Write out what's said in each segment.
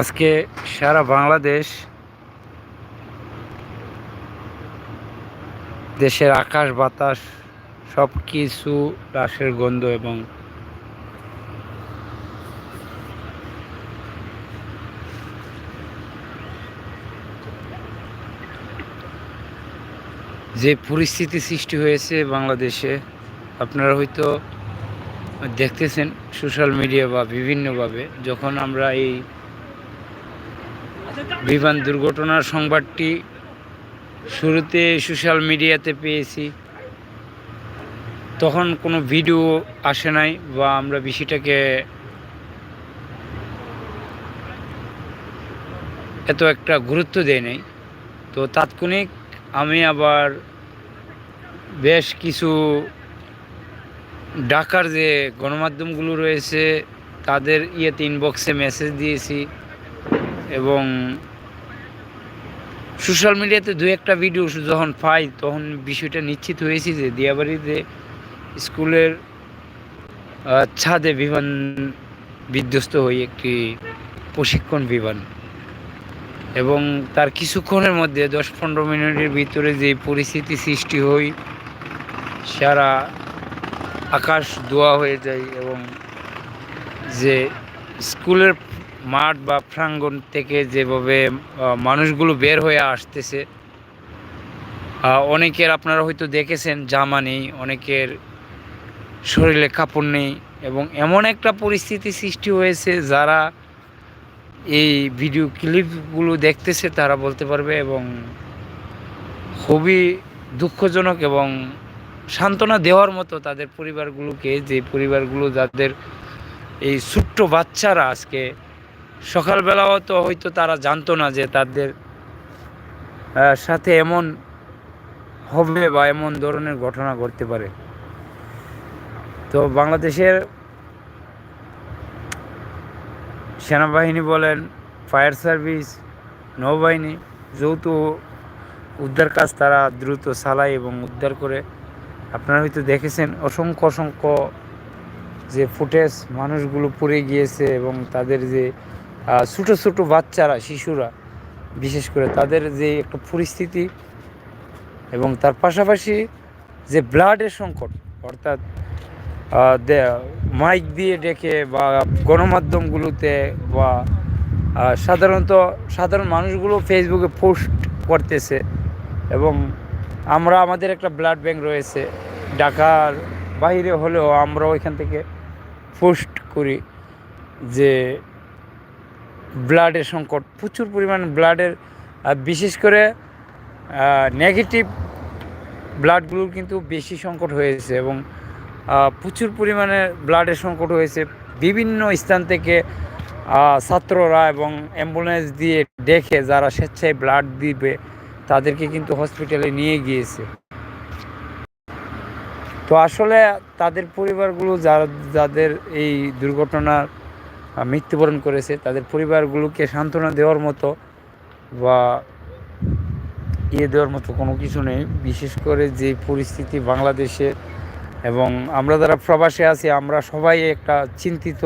আজকে সারা বাংলাদেশ দেশের আকাশ, বাতাস সব কিছু লাশের গন্ধ এবং যে পরিস্থিতি সৃষ্টি হয়েছে বাংলাদেশে, আপনারা হয়তো দেখতেছেন সোশ্যাল মিডিয়া বা বিভিন্নভাবে, যখন আমরা এই বিমান দুর্ঘটনার সংবাদটি শুরুতে সোশ্যাল মিডিয়াতে পেয়েছি। তখন কোনো ভিডিও আসে নাই বা আমরা বিষয়টাকে এত একটা গুরুত্ব দেয় নাই। তো তাৎক্ষণিক আমি আবার বেশ কিছু ঢাকার যে গণমাধ্যমগুলো রয়েছে, তাদের ইয়েতে ইনবক্সে মেসেজ দিয়েছি। এবং সোশ্যাল মিডিয়াতে দু একটা ভিডিও যখন পাই, তখন বিষয়টা নিশ্চিত হয়েছি যে দিয়াবাড়িতে স্কুলের ছাদে বিমান বিধ্বস্ত হয়ে একটি প্রশিক্ষণ বিমান এবং তার কিছুক্ষণের মধ্যে দশ পনেরো মিনিটের ভিতরে যে পরিস্থিতি সৃষ্টি হয়, সারা আকাশ দোয়া হয়ে যায় এবং যে স্কুলের মাঠ বা প্রাঙ্গণ থেকে যেভাবে মানুষগুলো বের হয়ে আসতেছে অনেকের আপনারা হয়তো দেখেছেন জামা নেই, অনেকের শরীরে কাপড় নেই এবং এমন একটা পরিস্থিতি সৃষ্টি হয়েছে যারা এই ভিডিও ক্লিপগুলো দেখতেছে, তারা বলতে পারবে এবং খুবই দুঃখজনক এবং সান্ত্বনা দেওয়ার মতো তাদের পরিবারগুলোকে, যে পরিবারগুলো যাদের এই ছোট্ট বাচ্চারা আজকে সকালবেলাও তো হয়তো তারা জানতো না যে তাদের সাথে এমন হবে বা এমন ধরনের ঘটনা ঘটতে পারে। তো বাংলাদেশের সেনাবাহিনী বলেন, ফায়ার সার্ভিস, নৌবাহিনী যৌথ উদ্ধার কাজ তারা দ্রুত চালায় এবং উদ্ধার করে। আপনারা হয়তো দেখেছেন, অসংখ্য অসংখ্য যে ফুটেজ মানুষগুলো পড়ে গিয়েছে এবং তাদের যে ছোটো ছোটো বাচ্চারা, শিশুরা, বিশেষ করে তাদের যে একটা পরিস্থিতি এবং তার পাশাপাশি যে ব্লাডের সংকট, অর্থাৎ মাইক দিয়ে ডেকে বা গণমাধ্যমগুলোতে বা সাধারণত সাধারণ মানুষগুলো ফেসবুকে পোস্ট করতেছে এবং আমরা, আমাদের একটা ব্লাড ব্যাংক রয়েছে। ঢাকার বাইরে হলেও আমরা ওইখান থেকে পোস্ট করি যে ব্লাডের সংকট, প্রচুর পরিমাণ ব্লাডের বিশেষ করে নেগেটিভ ব্লাডগুলোর কিন্তু বেশি সংকট হয়েছে এবং প্রচুর পরিমাণে ব্লাডের সংকট হয়েছে। বিভিন্ন স্থান থেকে ছাত্ররা এবং অ্যাম্বুলেন্স দিয়ে দেখে যারা স্বেচ্ছায় ব্লাড দিবে, তাদেরকে কিন্তু হসপিটালে নিয়ে গিয়েছে। তো আসলে তাদের পরিবারগুলো, যারা, যাদের এই দুর্ঘটনার মৃত্যুবরণ করেছে, তাদের পরিবারগুলোকে সান্ত্বনা দেওয়ার মতো বা ইয়ে দেওয়ার মতো কোনো কিছু নেই। বিশেষ করে যে পরিস্থিতি বাংলাদেশে এবং আমরা যারা প্রবাসে আছি, আমরা সবাই একটা চিন্তিত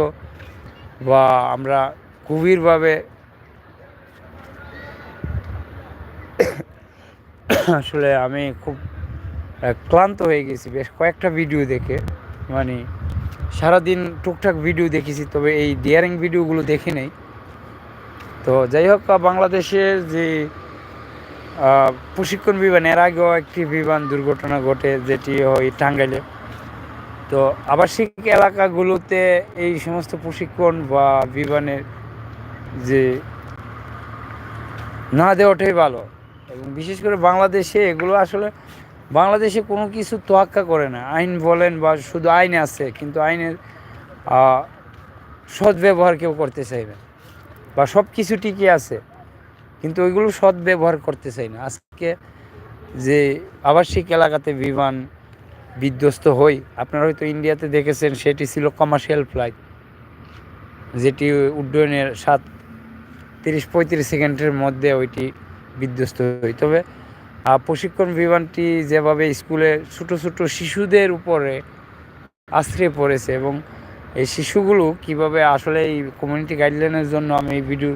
বা আমরা গভীরভাবে আসলে আমি খুব ক্লান্ত হয়ে গেছি। বেশ কয়েকটা ভিডিও দেখে মানে সারাদিন টুকটাক ভিডিও দেখেছি তবে এই ডিয়ারিং ভিডিওগুলো দেখি নেই। তো যাই হোক আহ, বাংলাদেশের যে প্রশিক্ষণ বিমান এর আগেও একটি বিমান দুর্ঘটনা ঘটে যেটি হয় টাঙ্গাইলে। তো আবাসিক এলাকাগুলোতে এই সমস্ত প্রশিক্ষণ বা বিমানের যে না দেওয়াটাই ভালো। এবং বিশেষ করে বাংলাদেশে এগুলো আসলে বাংলাদেশে কোনো কিছু তোয়াক্কা করে না। আইন বলেন বা শুধু আইন আছে, কিন্তু আইনের সদ্ব্যবহার কেউ করতে চাইবে বা সব কিছু ঠিকই আছে, কিন্তু ওইগুলো সৎ ব্যবহার করতে চাই না। আজকে যে আবাসিক এলাকাতে বিমান বিধ্বস্ত হই, আপনারা হয়তো ইন্ডিয়াতে দেখেছেন, সেটি ছিল কমার্শিয়াল ফ্লাইট যেটি উড্ডয়নের সাত তিরিশ পঁয়ত্রিশ সেকেন্ডের মধ্যে ওইটি বিধ্বস্ত হই। তবে প্রশিক্ষণ বিমানটি যেভাবে স্কুলে ছোটো ছোটো শিশুদের উপরে আশ্রয় পড়েছে এবং এই শিশুগুলো কীভাবে আসলে এই কমিউনিটি গাইডলাইনের জন্য আমি এই ভিডিও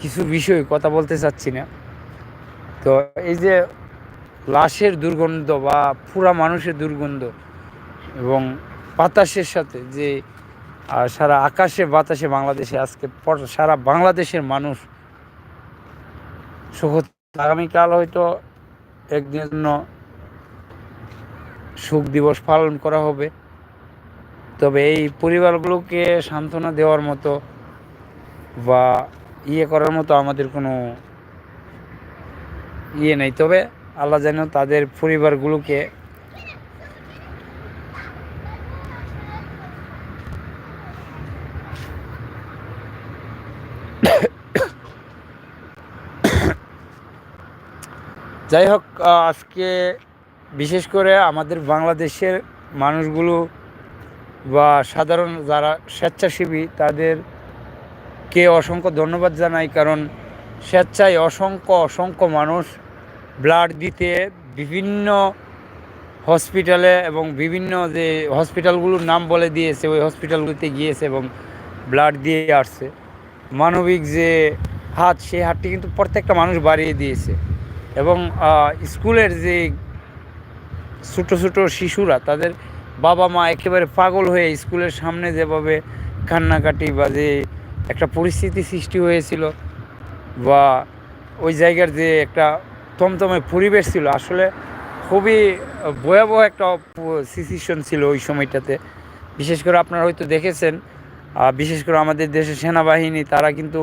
কিছু বিষয় কথা বলতে চাচ্ছি না। তো এই যে লাশের দুর্গন্ধ বা পুরা মানুষের দুর্গন্ধ এবং বাতাসের সাথে যে সারা আকাশে বাতাসে বাংলাদেশে আজকে সারা বাংলাদেশের মানুষ সুখ আগামীকাল হয়তো একদিনের জন্য সুখ দিবস পালন করা হবে। তবে এই পরিবারগুলোকে সান্ত্বনা দেওয়ার মতো বা ইয়ে করার মতো আমাদের কোনো ইয়ে নেই। তবে আল্লাহ যেন তাদের পরিবারগুলোকে যাই হোক আজকে বিশেষ করে আমাদের বাংলাদেশের মানুষগুলো বা সাধারণ যারা স্বেচ্ছাসেবী, তাদেরকে অসংখ্য ধন্যবাদ জানাই। কারণ স্বেচ্ছায় অসংখ্য অসংখ্য মানুষ ব্লাড দিতে বিভিন্ন হসপিটালে এবং বিভিন্ন যে হসপিটালগুলোর নাম বলে দিয়েছে, ওই হসপিটালগুলিতে গিয়েছে এবং ব্লাড দিয়ে আসছে। মানবিক যে হাত, সেই হাতটি কিন্তু প্রত্যেকটা মানুষ বাড়িয়ে দিয়েছে। এবং স্কুলের যে ছোটো ছোটো শিশুরা, তাদের বাবা মা একেবারে পাগল হয়ে স্কুলের সামনে যেভাবে কান্নাকাটি বা যে একটা পরিস্থিতি সৃষ্টি হয়েছিল বা ওই জায়গার যে একটা তমতমে পরিবেশ ছিল, আসলে খুবই ভয়াবহ একটা সিচুয়েশন ছিল ওই সময়টাতে। বিশেষ করে আপনারা হয়তো দেখেছেন বিশেষ করে আমাদের দেশের সেনাবাহিনী, তারা কিন্তু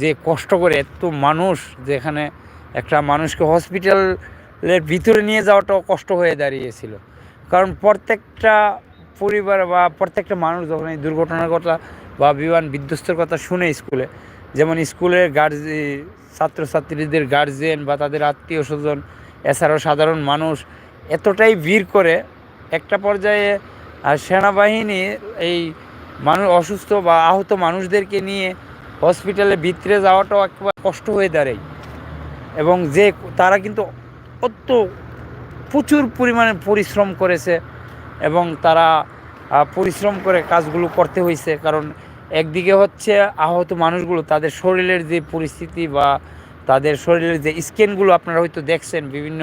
যে কষ্ট করে এত মানুষ যেখানে একটা মানুষকে হসপিটালের ভিতরে নিয়ে যাওয়াটাও কষ্ট হয়ে দাঁড়িয়েছিল। কারণ প্রত্যেকটা পরিবার বা প্রত্যেকটা মানুষ যখন এই দুর্ঘটনার কথা বা বিমান বিধ্বস্তের কথা শুনে স্কুলে, যেমন স্কুলের গার্জে ছাত্রছাত্রীদের গার্জেন বা তাদের আত্মীয় স্বজন, এছাড়াও সাধারণ মানুষ এতটাই ভিড় করে একটা পর্যায়ে সেনাবাহিনী এই মানুষ, অসুস্থ বা আহত মানুষদেরকে নিয়ে হসপিটালে ভিতরে যাওয়াটাও একবার কষ্ট হয়ে দাঁড়ায়। এবং যে তারা কিন্তু অত প্রচুর পরিমাণে পরিশ্রম করেছে এবং তারা পরিশ্রম করে কাজগুলো করতে হয়েছে কারণ একদিকে হচ্ছে আহত মানুষগুলো তাদের শরীরের যে পরিস্থিতি বা তাদের শরীরের যে স্ক্যানগুলো আপনারা হয়তো দেখছেন বিভিন্ন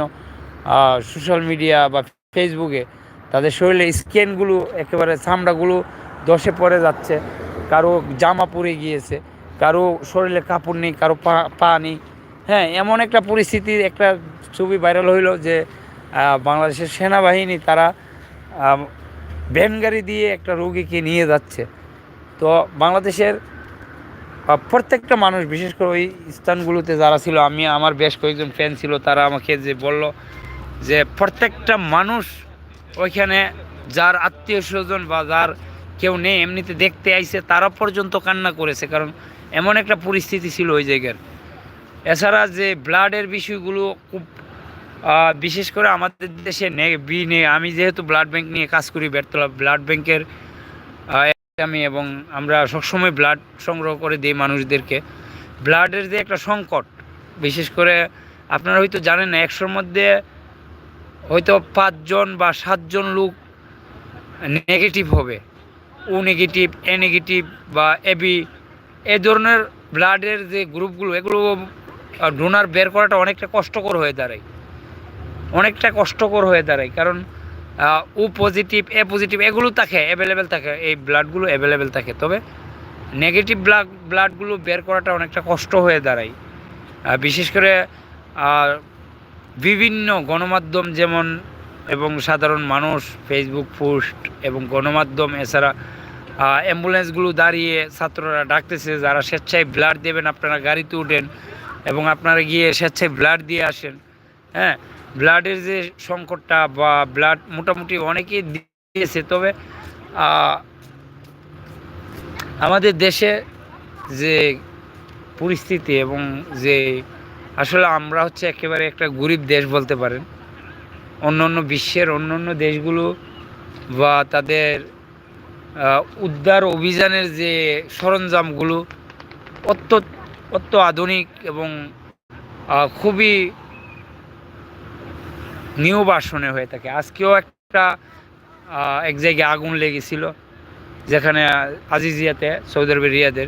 সোশ্যাল মিডিয়া বা ফেসবুকে, তাদের শরীরের স্ক্যানগুলো একেবারে চামড়াগুলো দশে পড়ে যাচ্ছে। কারও জামা পরে গিয়েছে, কারও শরীরে কাপড় নেই, কারও পা পা নেই। হ্যাঁ এমন একটা পরিস্থিতির একটা ছবি ভাইরাল হইল যে বাংলাদেশের সেনাবাহিনী তারা ভ্যান গাড়ি দিয়ে একটা রোগীকে নিয়ে যাচ্ছে। তো বাংলাদেশের প্রত্যেকটা মানুষ, বিশেষ করে ওই স্থানগুলোতে যারা ছিল, আমি, আমার বেশ কয়েকজন ফ্যান ছিল, তারা আমাকে যে বলল যে, প্রত্যেকটা মানুষ ওইখানে যার আত্মীয় স্বজন বা যার কেউ নেই, এমনিতে দেখতে আইছে, তারা পর্যন্ত কান্না করেছে। কারণ এমন একটা পরিস্থিতি ছিল ওই জায়গার। এছাড়া যে ব্লাডের বিষয়গুলো খুব বিশেষ করে আমাদের দেশে বি নিয়ে আমি যেহেতু ব্লাড ব্যাংক নিয়ে কাজ করি, বেরতলা ব্লাড ব্যাংকের আমি এবং আমরা সবসময় ব্লাড সংগ্রহ করে দিই মানুষদেরকে। ব্লাডের যে একটা সংকট, বিশেষ করে আপনারা হয়তো জানেন না, একশোর মধ্যে হয়তো পাঁচজন বা সাতজন লোক নেগেটিভ হবে। ও নেগেটিভ এ নেগেটিভ বা এবি এ ধরনের ব্লাডের যে গ্রুপগুলো এগুলো ডোনার বের করাটা অনেকটা কষ্টকর হয়ে দাঁড়ায়। অনেকটা কষ্টকর হয়ে দাঁড়ায়, কারণ ও পজিটিভ এ পজিটিভ এগুলো থাকে অ্যাভেলেবেল থাকে, এই ব্লাডগুলো অ্যাভেলেবেল থাকে। তবে নেগেটিভ ব্লাড ব্লাডগুলো বের করাটা অনেকটা কষ্ট হয়ে দাঁড়ায়। বিশেষ করে বিভিন্ন গণমাধ্যম যেমন এবং সাধারণ মানুষ ফেসবুক পোস্ট এবং গণমাধ্যম, এছাড়া অ্যাম্বুলেন্সগুলো দাঁড়িয়ে ছাত্ররা ডাকতেছে, যারা স্বেচ্ছায় ব্লাড দেবেন, আপনারা গাড়িতে উঠেন এবং আপনারা গিয়ে স্বেচ্ছায় ব্লাড দিয়ে আসেন হ্যাঁ? ব্লাডের যে সংকটটা বা ব্লাড মোটামুটি অনেকেই দিয়েছে, তবে আমাদের দেশে যে পরিস্থিতি এবং যে আসলে আমরা হচ্ছে একেবারে একটা গরিব দেশ বলতে পারেন অন্য অন্য বিশ্বের অন্য অন্য দেশগুলো বা তাদের উদ্ধার অভিযানের যে সরঞ্জামগুলো অত্য অত্য আধুনিক এবং খুবই নিউ ভার্সনে হয়ে থাকে। আজকেও একটা এক জায়গায় আগুন লেগেছিল, যেখানে আজিজিয়াতে, সৌদি আরবের রিয়াদের।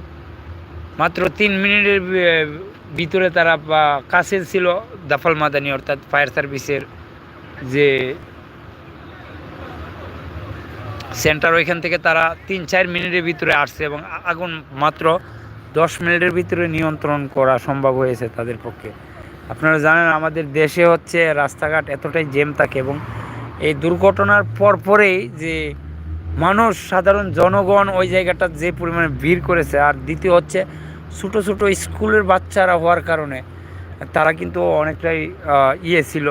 মাত্র তিন মিনিটের ভিতরে তারা কাছে ছিল দাফাল মাদানি, অর্থাৎ ফায়ার সার্ভিসের যে সেন্টার, ওইখান থেকে তারা তিন চার মিনিটের ভিতরে আসছে এবং আগুন মাত্র দশ মিনিটের ভিতরে নিয়ন্ত্রণ করা সম্ভব হয়েছে তাদের পক্ষে। আপনারা জানেন আমাদের দেশে হচ্ছে রাস্তাঘাট এতটাই জেম থাকে এবং এই দুর্ঘটনার পর পরেই যে মানুষ, সাধারণ জনগণ ওই জায়গাটা যে পরিমাণে ভিড় করেছে আর দ্বিতীয় হচ্ছে ছোটো ছোটো স্কুলের বাচ্চারা হওয়ার কারণে তারা কিন্তু অনেকটাই ইয়ে ছিল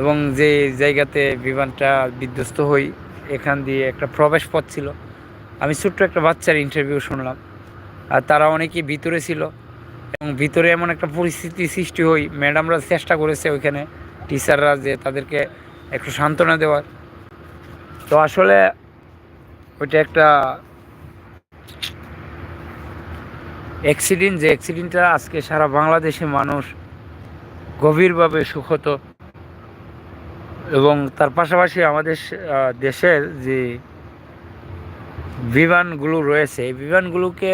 এবং যে জায়গাতে বিমানটা বিধ্বস্ত হই, এখান দিয়ে একটা প্রবেশ পথ ছিল। আমি ছোট্ট একটা বাচ্চার ইন্টারভিউ শুনলাম। আর তারা অনেকেই ভিতরে ছিল। এবং ভিতরে এমন একটা পরিস্থিতি সৃষ্টি হই, ম্যাডামরা চেষ্টা করেছে ওইখানে, টিচাররা যে তাদেরকে একটু সান্ত্বনা দেওয়ার। তো আসলে ওইটা একটা অ্যাক্সিডেন্ট যে অ্যাক্সিডেন্টটা আজকে সারা বাংলাদেশে মানুষ গভীরভাবে সুখত। এবং তার পাশাপাশি আমাদের দেশের যে বিমানগুলো রয়েছে, এই বিমানগুলোকে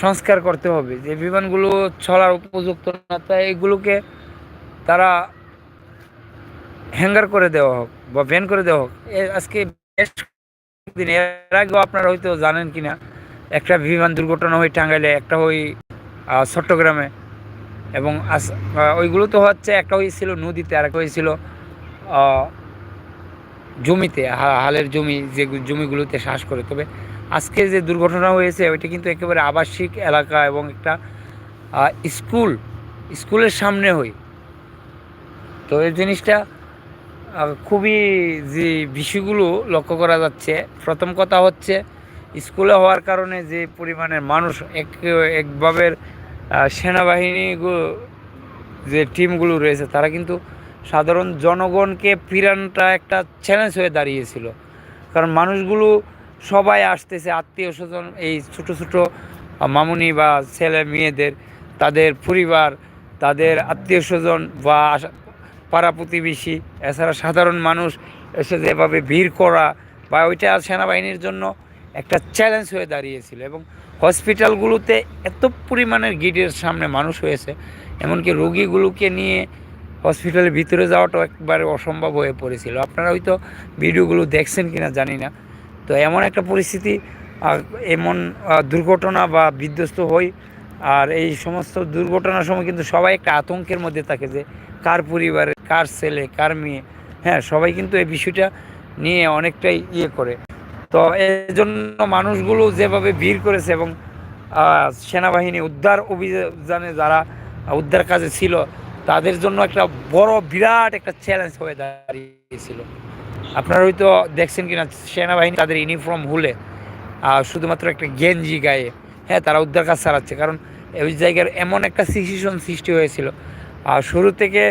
সংস্কার করতে হবে। যে বিমানগুলো চলার উপযুক্ত না তাই এগুলোকে তারা হ্যাঙ্গার করে দেওয়া হোক বা ব্যান করে দেওয়া হোক। আজকে বেশ দিন, এর আগেও আপনারা হয়তো জানেন কিনা, একটা বিমান দুর্ঘটনা হয়ে টাঙ্গাইলে, একটা ওই চট্টগ্রামে। এবং ওইগুলো তো হচ্ছে, একটা হয়েছিল নদীতে আর একটা হয়েছিল জমিতে হালের জমি, যে জমিগুলোতে শ্বাস করে। তবে আজকে যে দুর্ঘটনা হয়েছে, ওইটা কিন্তু একেবারে আবাসিক এলাকা এবং একটা স্কুল, স্কুলের সামনে হই। তো এই জিনিসটা খুবই যে বিষয়গুলো লক্ষ্য করা যাচ্ছে। প্রথম কথা হচ্ছে, স্কুলে হওয়ার কারণে যে পরিমাণের মানুষ, এক একভাবে সেনাবাহিনী যে টিমগুলো রয়েছে, তারা কিন্তু সাধারণ জনগণকে ফিরানটা একটা চ্যালেঞ্জ হয়ে দাঁড়িয়েছিল। কারণ মানুষগুলো সবাই আসতেছে, আত্মীয় স্বজন, এই ছোটো ছোটো মামুনি বা ছেলে মেয়েদের, তাদের পরিবার, তাদের আত্মীয় স্বজন বা পাড়া প্রতিবেশী, এছাড়া সাধারণ মানুষ এসে যেভাবে ভিড় করা বা ওইটা সেনাবাহিনীর জন্য একটা চ্যালেঞ্জ হয়ে দাঁড়িয়েছিল এবং হসপিটালগুলোতে এত পরিমাণের গিটের সামনে মানুষ হয়েছে, এমনকি রোগীগুলোকে নিয়ে হসপিটালের ভিতরে যাওয়াটাও একবারে অসম্ভব হয়ে পড়েছিল। আপনারা হয়তো ভিডিওগুলো দেখছেন কিনা জানি না। তো এমন একটা পরিস্থিতি এমন দুর্ঘটনা বা বিধ্বস্ত হই, আর এই সমস্ত দুর্ঘটনার সময় কিন্তু সবাই একটা আতঙ্কের মধ্যে থাকে যে কার পরিবারের কার ছেলে, কার মেয়ে হ্যাঁ সবাই কিন্তু এই বিষয়টা নিয়ে অনেকটাই ইয়ে করে। তো এই জন্য মানুষগুলো যেভাবে ভিড় করেছে এবং সেনাবাহিনী উদ্ধার অভিযানে যারা উদ্ধার কাজে ছিল, তাদের জন্য একটা বড়, বিরাট একটা চ্যালেঞ্জ হয়ে দাঁড়িয়েছিল। আপনারা হয়তো দেখছেন কিনা, সেনাবাহিনী তাদের ইউনিফর্ম হুলে শুধুমাত্র একটা গেঞ্জি গায়ে হ্যাঁ তারা উদ্ধার কাজ চালাচ্ছে। কারণ ওই জায়গার এমন একটা সিচুয়েশন সৃষ্টি হয়েছিল। আর শুরু থেকে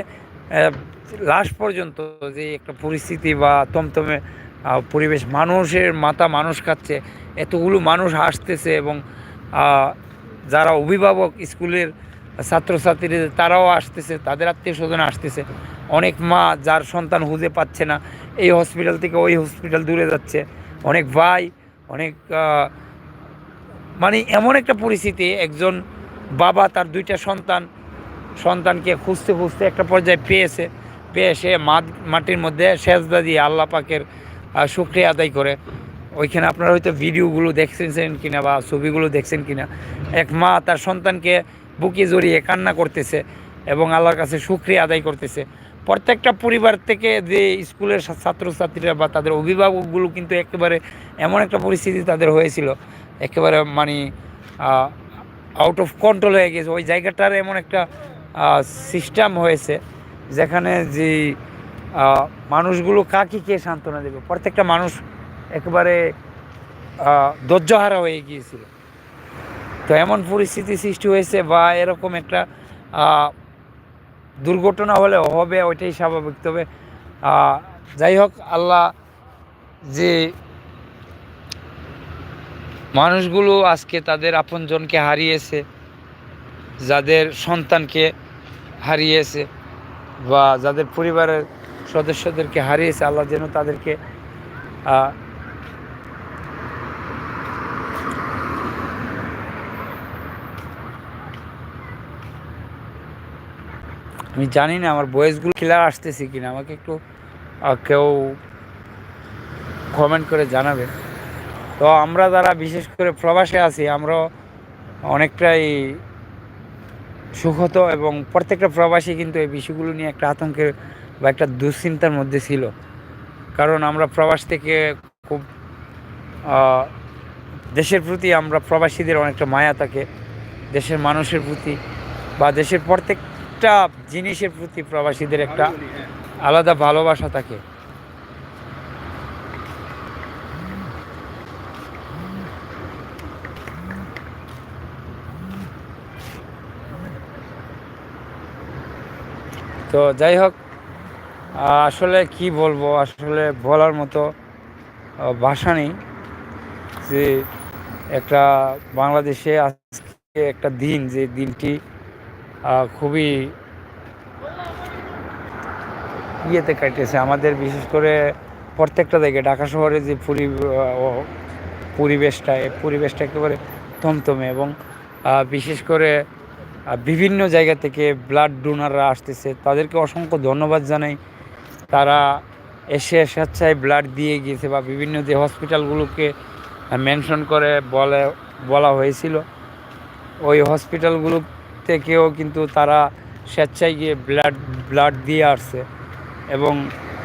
লাস্ট পর্যন্ত যে একটা পরিস্থিতি বা তমতমে পরিবেশ মানুষের মাথা মানুষ খাচ্ছে, এতগুলো মানুষ আসতেছে এবং যারা অভিভাবক স্কুলের ছাত্রছাত্রীদের, তারাও আসতেছে, তাদের আত্মীয় স্বজন আসতেছে। অনেক মা যার সন্তান খুঁজে পাচ্ছে না, এই হসপিটাল থেকে ওই হসপিটাল দূরে যাচ্ছে। অনেক ভাই, অনেক মানে এমন একটা পরিস্থিতি, একজন বাবা তার দুইটা সন্তান, সন্তানকে খুঁজতে খুঁজতে একটা পর্যায়ে পেয়েছে, পেয়ে সে মাটির মধ্যে সেজদা দিয়ে আল্লাহ পাকের শুক্রিয়া আদায় করে। ওইখানে আপনারা হয়তো ভিডিওগুলো দেখছেন কিনা বা ছবিগুলো দেখছেন কিনা। এক মা তার সন্তানকে বুকে জড়িয়ে কান্না করতেছে এবং আল্লাহর কাছে শুক্রিয়া আদায় করতেছে। প্রত্যেকটা পরিবার থেকে যে স্কুলের ছাত্রছাত্রীরা বা তাদের অভিভাবকগুলো কিন্তু একেবারে এমন একটা পরিস্থিতি তাদের হয়েছিল। একেবারে মানে আউট অফ কন্ট্রোল হয়ে গেছে। ওই জায়গাটার এমন একটা সিস্টেম হয়েছে যেখানে যে মানুষগুলো কাকে কে সান্ত্বনা দেবে? প্রত্যেকটা মানুষ একেবারে ধৈর্যহারা হয়ে গিয়েছিল। তো এমন পরিস্থিতি সৃষ্টি হয়েছে বা এরকম একটা দুর্ঘটনা হলে হবে, ওইটাই স্বাভাবিক। তবে যাই হোক, আল্লাহ যে মানুষগুলো আজকে তাদের আপনজনকে হারিয়েছে, যাদের সন্তানকে হারিয়েছে বা যাদের পরিবারের সদস্যদেরকে হারিয়েছে, আল্লাহ যেন তাদেরকে আমি জানি না, আমার বয়েসগুলো ক্লিয়ার আসতেছে কিনা, আমাকে একটু কেউ কমেন্ট করে জানাবে তো আমরা যারা বিশেষ করে প্রবাসে আছি আমরা অনেকটাই সুখত এবং প্রত্যেকটা প্রবাসী কিন্তু এই বিষয়গুলো নিয়ে একটা আতঙ্কের বা একটা দুশ্চিন্তার মধ্যে ছিল। কারণ আমরা প্রবাস থেকে খুব দেশের প্রতি আমরা প্রবাসীদের অনেকটা মায়া থাকে, দেশের মানুষের প্রতি বা দেশের প্রত্যেকটা জিনিসের প্রতি প্রবাসীদের একটা আলাদা ভালোবাসা থাকে। তো যাই হোক, আসলে কি বলব, আসলে বলার মতো ভাষা নেই যে একটা বাংলাদেশে আজকে একটা দিন, যে দিনটি খুবই ইয়েতে কাটেছে আমাদের বিশেষ করে প্রত্যেকটা জায়গায় ঢাকা শহরে যে পরি পরিবেশটা, এই পরিবেশটা একেবারে থমথমে এবং বিশেষ করে বিভিন্ন জায়গা থেকে ব্লাড ডোনাররা আসতেছে। তাদেরকে অসংখ্য ধন্যবাদ জানাই। তারা এসে স্বেচ্ছায় ব্লাড দিয়ে গিয়েছে বা বিভিন্ন যে হসপিটালগুলোকে মেনশন করে বলে, বলা হয়েছিল, ওই হসপিটালগুলো থেকেও কিন্তু তারা স্বেচ্ছায় গিয়ে ব্লাড ব্লাড দিয়ে আসছে। এবং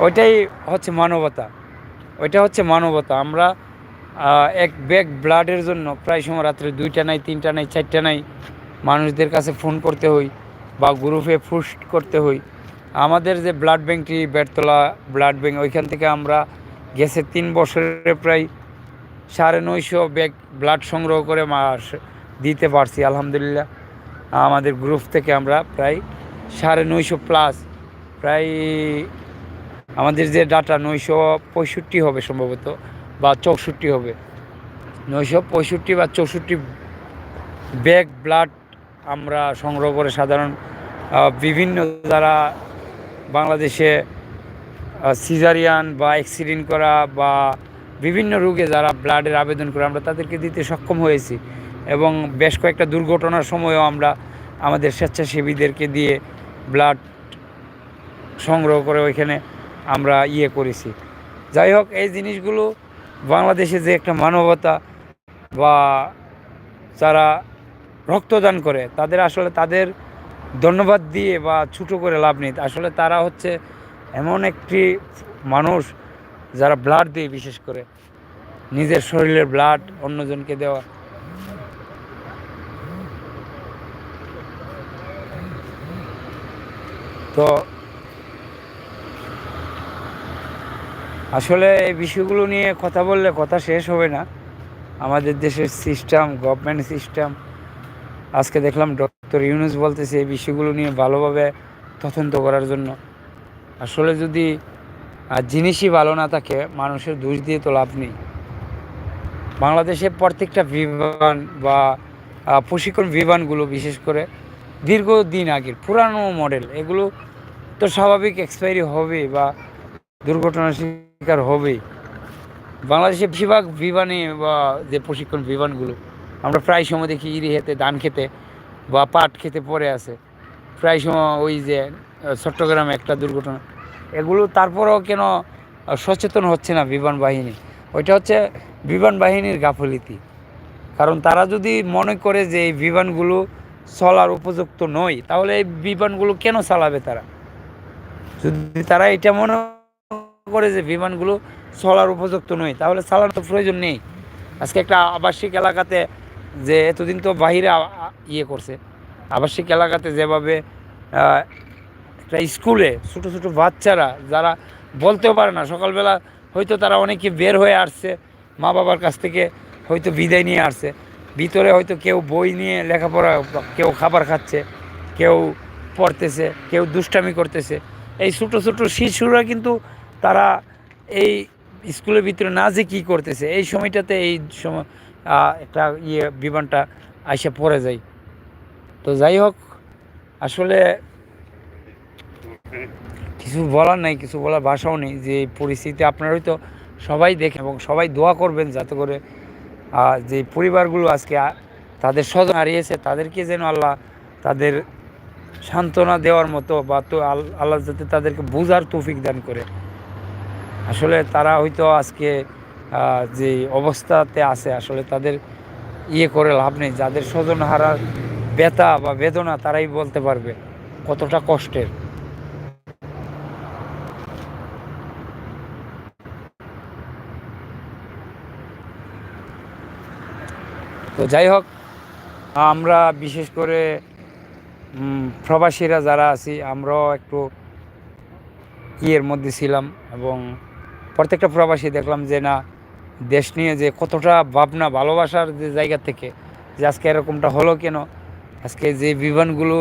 ওইটাই হচ্ছে মানবতা। ওইটা হচ্ছে মানবতা। আমরা এক ব্যাগ ব্লাডের জন্য প্রায় সময় রাত্রে দুইটা নাই, তিনটা নাই, চারটা নাই মানুষদের কাছে ফোন করতে হই বা গ্রুপে পুস্ট করতে হই। আমাদের যে ব্লাড ব্যাংকটি বেরতলা ব্লাড ব্যাঙ্ক ওইখান থেকে আমরা গেছে তিন বছরে প্রায় সাড়ে নয়শো ব্যাগ ব্লাড সংগ্রহ করে দিতে পারছি, আলহামদুলিল্লাহ। আমাদের গ্রুপ থেকে আমরা প্রায় সাড়ে নয়শো প্লাস প্রায় আমাদের যে ডাটা নয়শো পঁয়ষট্টি হবে সম্ভবত, বা চৌষট্টি হবে। নয়শো পঁয়ষট্টি বা চৌষট্টি ব্যাগ ব্লাড আমরা সংগ্রহ করে সাধারণ বিভিন্ন যারা বাংলাদেশে সিজারিয়ান বা অ্যাক্সিডেন্ট করা বা বিভিন্ন রোগে যারা ব্লাডের আবেদন করে আমরা তাদেরকে দিতে সক্ষম হয়েছি। এবং বেশ কয়েকটা দুর্ঘটনার সময়ও আমরা আমাদের স্বেচ্ছাসেবীদেরকে দিয়ে ব্লাড সংগ্রহ করে ওইখানে আমরা ইয়ে করেছি। যাই হোক, এই জিনিসগুলো বাংলাদেশে যে একটা মানবতা বা যারা রক্তদান করে, তাদের আসলে তাদের ধন্যবাদ দিয়ে বা ছোটো করে লাভ নেই। আসলে তারা হচ্ছে এমন একটি মানুষ যারা ব্লাড দিয়ে বিশেষ করে। নিজের শরীরের ব্লাড অন্যজনকে দেওয়া। তো আসলে এই বিষয়গুলো নিয়ে কথা বললে কথা শেষ হবে না। আমাদের দেশের সিস্টেম গভর্নমেন্ট সিস্টেম আজকে দেখলাম ডক্টর ইউনুস বলতেছে এই বিষয়গুলো নিয়ে ভালোভাবে তদন্ত করার জন্য। আসলে যদি জিনিসই ভালো না থাকে, মানুষের দোষ দিয়ে তো লাভ নেই। বাংলাদেশে প্রত্যেকটা বিমান বা প্রশিক্ষণ বিমানগুলো বিশেষ করে দীর্ঘদিন আগের, পুরানো মডেল এগুলো তো স্বাভাবিক এক্সপায়ারি হবে বা দুর্ঘটনার শিকার হবেই। বাংলাদেশে বেশিরভাগ বিমানে বা যে প্রশিক্ষণ বিমানগুলো, আমরা প্রায় সময় দেখি ইরি খেতে, ধান খেতে বা পাট খেতে পড়ে আছে। প্রায় সময় ওই যে চট্টগ্রামে একটা দুর্ঘটনা। এগুলো তারপরেও কেন সচেতন হচ্ছে না বিমান বাহিনী? ওইটা হচ্ছে বিমান বাহিনীর গাফলিতি। কারণ তারা যদি মনে করে যে এই বিমানগুলো চলার উপযুক্ত নয়, তাহলে এই বিমানগুলো কেন চালাবে তারা? যদি তারা এটা মনে করে যে বিমানগুলো চলার উপযুক্ত নয়, তাহলে চালানোর তো প্রয়োজন নেই। আজকে একটা আবাসিক এলাকাতে যে এতদিন তো বাহিরে ইয়ে করছে, আবাসিক এলাকাতে যেভাবে একটা স্কুলে ছোটো ছোটো বাচ্চারা, যারা বলতেও পারে না, সকালবেলা হয়তো তারা অনেকে বের হয়ে আসছে মা বাবার কাছ থেকে হয়তো বিদায় নিয়ে আসছে, ভিতরে হয়তো কেউ বই নিয়ে লেখাপড়া, কেউ খাবার খাচ্ছে, কেউ পড়তেছে, কেউ দুষ্টামি করতেছে। এই ছোটো ছোটো শিশুরা কিন্তু তারা এই স্কুলের ভিতরে না যে কী করতেছে, এই সময়টাতে এই সময় একটা ইয়ে বিমানটা আইসা পড়ে যায়। তো যাই হোক, আসলে কিছু বলার নাই, কিছু বলার ভাষাও নেই, যে এই পরিস্থিতি আপনারা হয়তো সবাই দেখেন এবং সবাই দোয়া করবেন যাতে করে যে পরিবারগুলো আজকে তাদের স্বজন হারিয়েছে, তাদেরকে যেন আল্লাহ তাদের সান্ত্বনা দেওয়ার মতো বা তো আল্লাহ যাতে তাদেরকে বোঝার তৌফিক দান করে। আসলে তারা হয়তো আজকে যে অবস্থাতে আছে, আসলে তাদের ইয়ে করে লাভ নেই। যাদের স্বজন হারার ব্যথা বা বেদনা, তারাই বলতে পারবে কতটা কষ্টের। তো যাই হোক, আমরা বিশেষ করে প্রবাসীরা যারা আছি, আমরাও একটু ইয়ের মধ্যে ছিলাম এবং প্রত্যেকটা প্রবাসী দেখলাম যে, না, দেশ নিয়ে যে কতটা ভাবনা, ভালোবাসার যে জায়গা থেকে যে আজকে এরকমটা হলো কেন? আজকে যে বিমানগুলো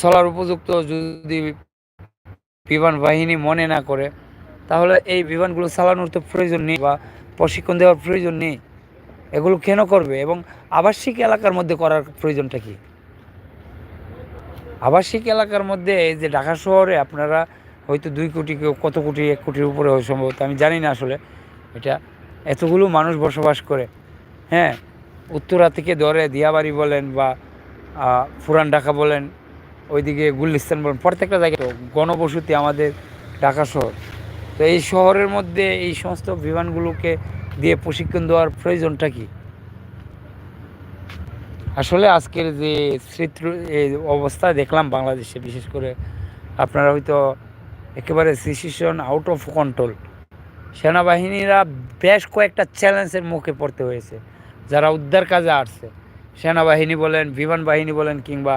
চলার উপযুক্ত যদি বিমান বাহিনী মনে না করে, তাহলে এই বিমানগুলো চালানোর তো প্রয়োজন নেই বা প্রশিক্ষণ দেওয়ার প্রয়োজন নেই। এগুলো কেন করবে? এবং আবাসিক এলাকার মধ্যে করার প্রয়োজনটা কি? আবাসিক এলাকার মধ্যে এই যে ঢাকা শহরে আপনারা হয়তো দুই কোটি কত কোটি, এক কোটির উপরে হয় সম্ভবত আমি জানি না আসলে। এটা এতগুলো মানুষ বসবাস করে। হ্যাঁ উত্তরা থেকে ধরে দিয়াবাড়ি বলেন বা ফুরান ঢাকা বলেন, ওইদিকে গুলিস্তান বলেন, প্রত্যেকটা জায়গায় গণবসতি আমাদের ঢাকা শহর। তো এই শহরের মধ্যে এই সমস্ত বিমানগুলোকে দিয়ে প্রশিক্ষণ দেওয়ার প্রয়োজনটা কি? আসলে আজকের যে এই অবস্থা দেখলাম বাংলাদেশে, বিশেষ করে আপনারা হয়তো একেবারে সিচুয়েশন আউট অফ কন্ট্রোল সেনাবাহিনীরা বেশ কয়েকটা চ্যালেঞ্জের মুখে পড়তে হয়েছে। যারা উদ্ধার কাজে আসছে। সেনাবাহিনী বলেন, বিমান বাহিনী বলেন কিংবা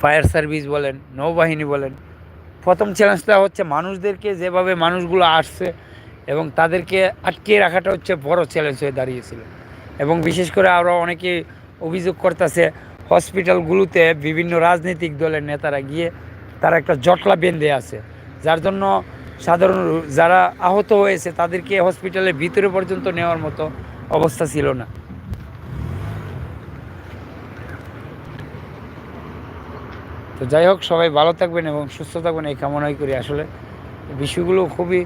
ফায়ার সার্ভিস বলেন, নৌবাহিনী বলেন, প্রথম চ্যালেঞ্জটা হচ্ছে মানুষদেরকে যেভাবে মানুষগুলো আসছে এবং তাদেরকে আটকে রাখাটা হচ্ছে বড় চ্যালেঞ্জ হয়ে দাঁড়িয়েছিল। এবং বিশেষ করে আরও অনেকে অভিযোগ করতেছে, হসপিটালগুলোতে বিভিন্ন রাজনৈতিক দলের নেতারা গিয়ে তারা একটা জটলা বেঁধে আছে। যার জন্য সাধারণ যারা আহত হয়েছে, তাদেরকে হসপিটালের ভিতরে পর্যন্ত নেওয়ার মতো অবস্থা ছিল না। তো যাই হোক, সবাই ভালো থাকবেন এবং সুস্থ থাকবেন, এই কামনাই করি। আসলে বিষয়গুলো খুবই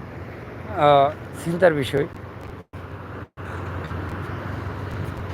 চিন্তার বিষয়।